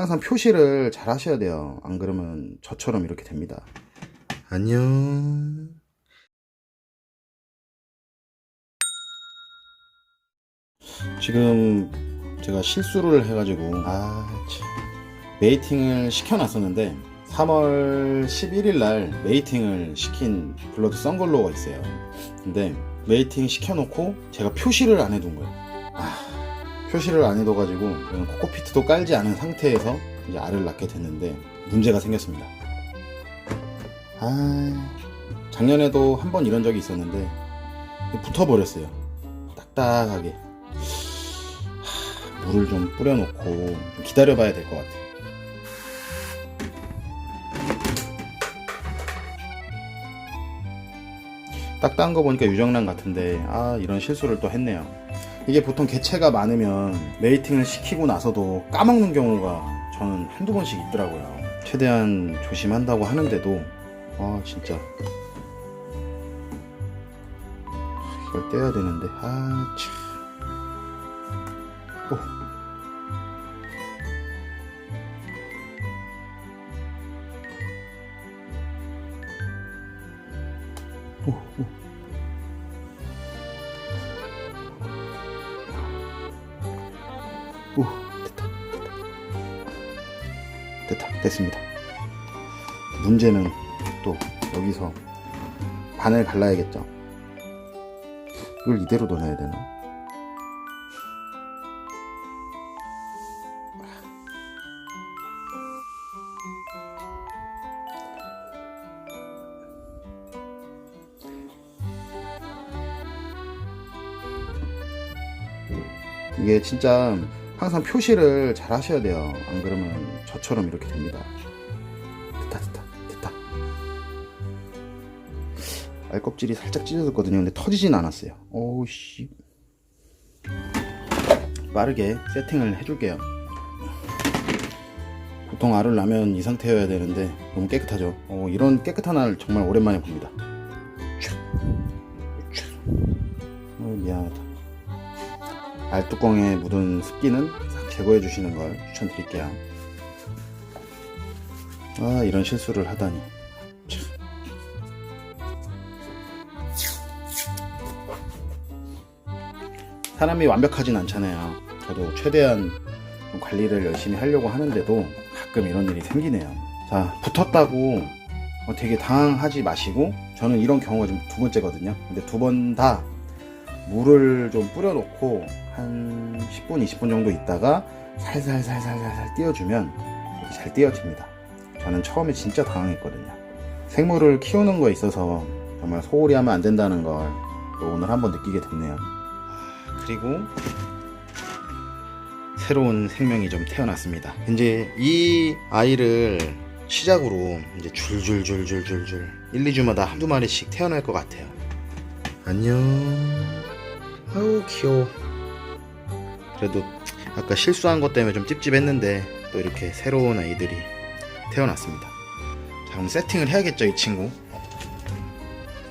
항상 표시를 잘 하셔야 돼요. 안 그러면 저처럼 이렇게 됩니다. 안녕. 지금 제가 실수를 해가지고 아 참. 메이팅을 시켜놨었는데 3월 11일 날 메이팅을 시킨 블러드 썬글로가 있어요. 근데 메이팅 시켜놓고 제가 표시를 안 해둔 거예요. 아, 표시를 안 해둬가지고 코코피트도 깔지 않은 상태에서 이제 알을 낳게 됐는데 문제가 생겼습니다. 아, 작년에도 한 번 이런 적이 있었는데 붙어버렸어요. 딱딱하게. 하, 물을 좀 뿌려놓고 좀 기다려봐야 될 것 같아요. 딱딱한 거 보니까 유정란 같은데 아 이런 실수를 또 했네요. 이게 보통 개체가 많으면 메이팅을 시키고 나서도 까먹는 경우가 저는 한두 번씩 있더라고요. 최대한 조심한다고 하는데도 아 진짜 이걸 떼야 되는데 아 참. 오. 오, 오. 오, 됐다, 됐다. 됐다, 됐습니다. 문제는 또 여기서 반을 갈라야겠죠. 이걸 이대로 넣어야 되나? 이게 진짜 항상 표시를 잘 하셔야 돼요. 안 그러면 저처럼 이렇게 됩니다. 됐다, 됐다, 됐다. 알껍질이 살짝 찢어졌거든요. 근데 터지진 않았어요. 오우, 씨. 빠르게 세팅을 해줄게요. 보통 알을 낳으면 이 상태여야 되는데 너무 깨끗하죠. 어, 이런 깨끗한 알 정말 오랜만에 봅니다. 어, 미안하다. 알뚜껑에 묻은 습기는 싹 제거해 주시는 걸 추천드릴게요. 아, 이런 실수를 하다니. 참. 사람이 완벽하진 않잖아요. 저도 최대한 좀 관리를 열심히 하려고 하는데도 가끔 이런 일이 생기네요. 자, 붙었다고 어, 되게 당황하지 마시고 저는 이런 경우가 지금 두 번째거든요. 근데 두 번 다 물을 좀 뿌려놓고 한 10분, 20분 정도 있다가 살살살살살살 띄워주면 잘 띄워집니다. 저는 처음에 진짜 당황했거든요. 생물을 키우는 거에 있어서 정말 소홀히 하면 안 된다는 걸또 오늘 한번 느끼게 됐네요. 그리고 새로운 생명이 좀 태어났습니다. 이제 이 아이를 시작으로 이제 줄줄줄줄줄줄 1, 2주마다 한두 마리씩 태어날 것 같아요. 안녕. 아우 귀여워. 그래도 아까 실수한 것 때문에 좀 찝찝했는데 또 이렇게 새로운 아이들이 태어났습니다. 자 그럼 세팅을 해야겠죠 이 친구.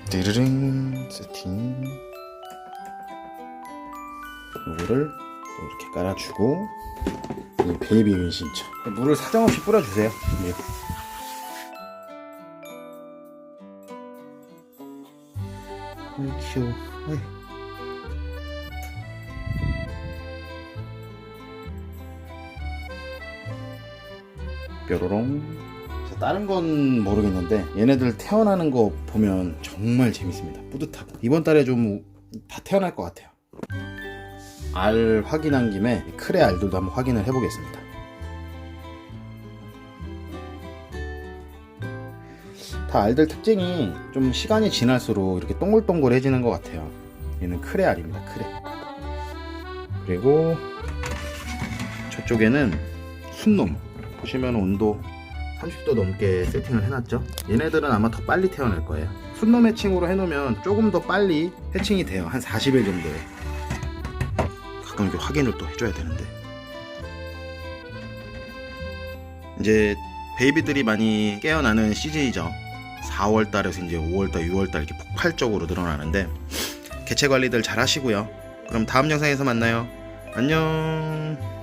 띠르릉 세팅. 요거를 또 이렇게 깔아주고 이 베이비 은신처 물을 사정없이 뿌려주세요. 예. 아이 귀여워. 아이. 뾰로롱. 자, 다른 건 모르겠는데 얘네들 태어나는 거 보면 정말 재밌습니다. 뿌듯하고 이번 달에 좀 다 태어날 것 같아요. 알 확인한 김에 크레 알들도 한번 확인을 해보겠습니다. 다 알들 특징이 좀 시간이 지날수록 이렇게 동글동글해지는 것 같아요. 얘는 크레 알입니다. 크레. 그리고 저쪽에는 순놈. 보시면 온도 30도 넘게 세팅을 해놨죠. 얘네들은 아마 더 빨리 태어날 거예요. 순놈 해칭으로 해놓으면 조금 더 빨리 해칭이 돼요. 한 40일 정도에. 가끔 이렇게 확인을 또 해줘야 되는데. 이제 베이비들이 많이 깨어나는 시즌이죠. 4월 달에서 이제 5월 달, 6월 달 이렇게 폭발적으로 늘어나는데 개체 관리들 잘 하시고요. 그럼 다음 영상에서 만나요. 안녕.